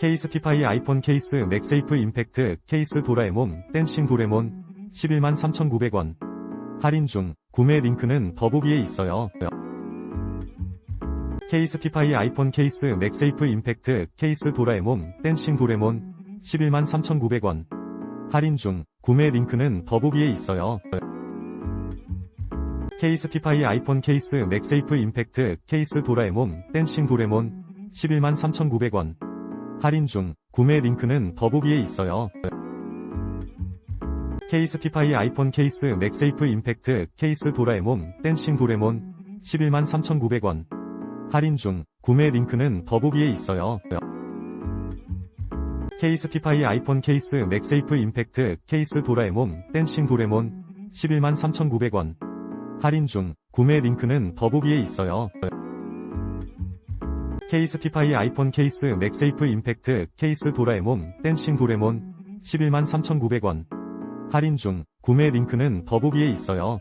케이스티파이 아이폰 케이스 맥세이프 임팩트 케이스 도라에몽 댄싱 도레몬 11만 3,900원 할인 중 구매 링크는 더보기에 있어요. 케이스티파이 아이폰 케이스 맥세이프 임팩트 케이스 도라에몽 댄싱 도레몬 11만 3,900원 할인 중 구매 링크는 더보기에 있어요. 케이스티파이 아이폰 케이스 맥세이프 임팩트 케이스 도라에몽 댄싱 도레몬 11만 3,900원 할인 중 구매 링크는 더보기에 있어요. 케이스티파이 아이폰 케이스 맥세이프 임팩트 케이스 도라에몽 댄싱 도레몬 11만 3,900원 할인 중 구매 링크는 더보기에 있어요. 케이스티파이 아이폰 케이스 맥세이프 임팩트 케이스 도라에몽 댄싱 도레몬 11만 3,900원 할인 중 구매 링크는 더보기에 있어요. 케이스 티파이 아이폰 케이스 맥세이프 임팩트 케이스 도라에몽 댄싱 도레몬 11만 3,900원 할인 중 구매 링크는 더보기에 있어요.